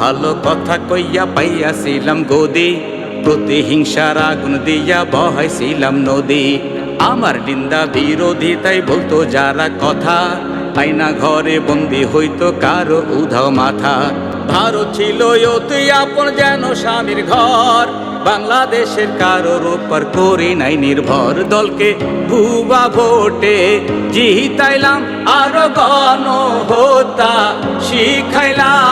ভালো কথা কইয়া পাইয়াছিলাম গদি, প্রতিহিংসার আগুন দিয়া বহাইছিলাম নদী। আমার নিন্দা বিরোধী, তাই বলতো যারা কথা আইনা ঘরে বন্দি হইতো কারও উধাও মাথা। ভারত ছিল আপন যেন স্বামীর ঘর, বাংলাদেশের কারোর উপর করি নাই নির্ভর। দলকে ভুবা ভোটে জিতাইলাম, আরও গণ হতা শিখাইলাম।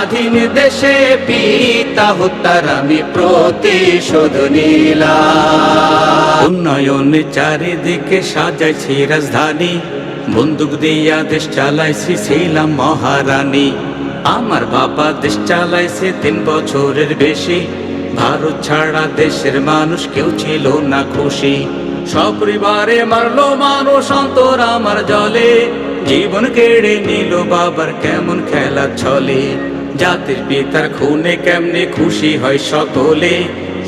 স্বাধীন দেশে পিতা হত্যার আমি প্রতিশোধ নিলাম। উন্নয়ন চারিদিকে সাজাইছি রাজধানী। বন্দুক দিয়া দেশ চালাইছি ছিলাম মহারানী। আমার বাবা দেশ চালাইছে তিন বছরের বেশি। ভারত ছাড়া দেশের মানুষ কেউ ছিল না খুশি। সপরিবারে মারলো মানুষ অন্তর আমার জলে। জীবন কেড়ে নিল বাবার কেমন খেলা চলে জাতির পিতার খুনে কেমনে খুশি হয় সকলে?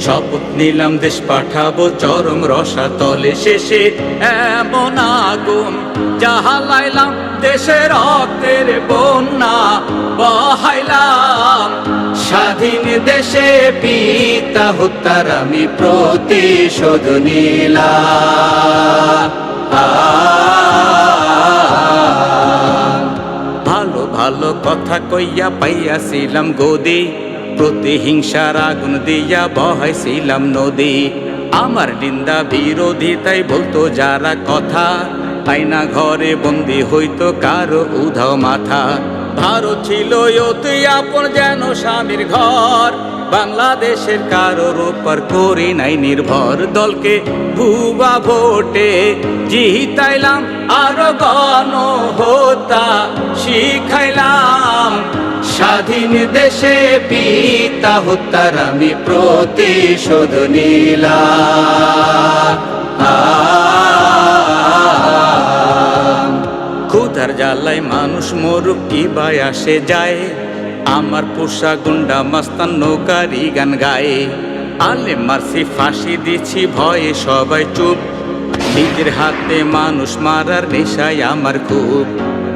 শপথ নিলাম, দেশ পাঠাবো চরম রসা তলে শেষে। এমন আগুন জাহালাইলাম দেশের রক্তের বন্যা বহাইলাম। স্বাধীন দেশে পিতা হত্যার আমি প্রতিশোধ নিলাম। ভালো কথা কইয়া পাইয়াছিলাম গদি, প্রতিহিংসার আগুন দিয়া বহাইছিলাম নদী। আমার নিন্দা বিরোধী, তাই বলতো যারা কথা আইনা ঘরে বন্দি হইতো কারও উধ মাথা। ভারত ছিল অতি আপন যেন স্বামীর ঘর বাংলাদেশের কারোর উপর করি নাই নির্ভর দলকে ভুবা ভোটে। জিতাইলাম, আরও গণ হতা শিখাইলাম। স্বাধীন দেশে পিতা হত্যার আমি প্রতিশোধ নিলাম। ক্ষুধার জ্বালায় মানুষ মরুক, কি বাই আসে যায়। আমার পোষা গুন্ডা, মাস্তান নৌকারি গান গায়ে। আলে মারছি, ফাঁসি দিছি, ভয়ে সবাই চুপ। নিজের হাতে মানুষ মারার নেশায় আমার খুব।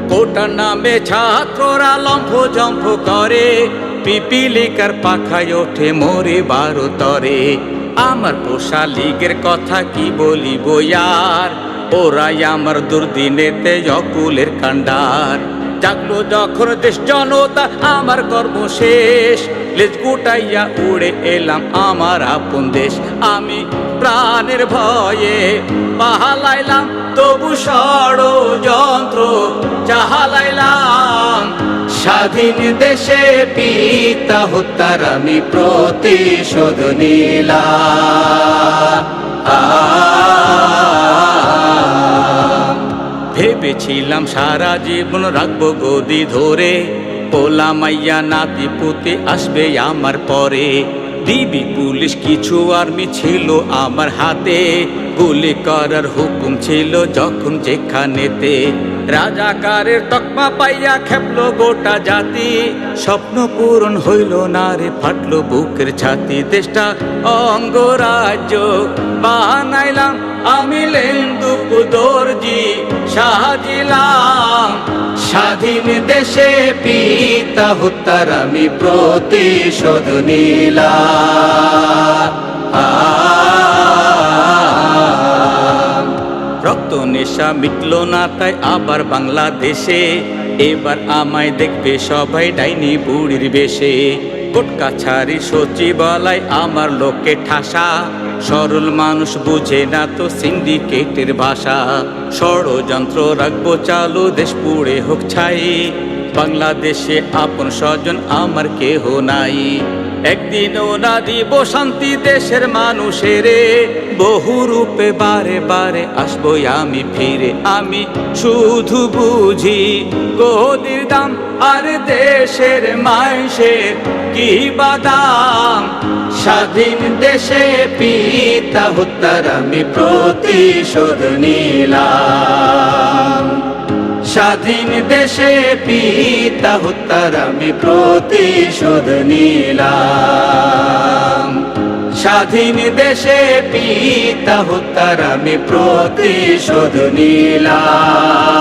কোটা নামে ছাত্ররা লম্ফ জম্ফ করে। পিপিলিকার পাখায় ওঠে মোরে বারো তরে। আমার পোষা লীগের কথা কি বলিব ইয়ার? ওরাই আমার দুর্দিনেতে অকুলের কাণ্ডার। জাগলো যখন দেশ জনতা আমার কর্ম শেষ। লেজ গুটাইয়া উড়ে এলাম আমার আপন দেশ। আমি প্রাণের ভয়ে পাহালাইলাম, তবু ষড়যন্ত্র চাহালাইলাম। স্বাধীন দেশে পিতা হত্যার আমি প্রতিশোধ নিলাম। ভেবেছিলাম সারা জীবন রাখব গদি ধরে। পোলা মাইয়া, নাতি, পুতে আসবে আমার পরে। দিবি পুলিশ, কিছু আর্মি ছিল আমার হাতে। গুলি করার হুকুম ছিল যখন যেখানেতে। রাজাকারের তকমা পাইয়া খেপলো গোটা জাতি। স্বপ্ন পূরণ হইল না রে, ফাটলো বুকের ছাতি। দেশটা অঙ্গরাজ্য বানাইলাম আমি লেন্দুপ দর্জি সাজিলাম স্বাধীন দেশে পিতা হত্যার আমি প্রতিশোধ নিলাম। রক্ত নেশা মিটলো না, তাই আবার বাংলাদেশে। এবার আমায় দেখবে সবাই ডাইনি বুড়ির বেশে। কোটকা ছাড়ি সচিবালয় আমার লোকে ঠাসা। সরল মানুষ বুঝে না তো সিন্ডিকেটের ভাষা। ষড়যন্ত্র রাখব চালু, দেশ পুড়ে হোক ছাই। বাংলাদেশে আপন স্বজন আমার কেহ নাই। একদিনও না দিব শান্তি দেশের মানুষের বহু রূপে বারে বারে আসব আমি ফিরে। আমি শুধু বুঝি গদির দাম আর দেশের মাইসের কি বাদাম স্বাধীন দেশে পিতা হত্যার আমি প্রতিশোধ নিলাম। স্বাধীন দেশে পিতা হত্যার আমি প্রতিশোধ নিলাম। স্বাধীন দেশে পিতা হত্যার আমি প্রতিশোধ নিলাম।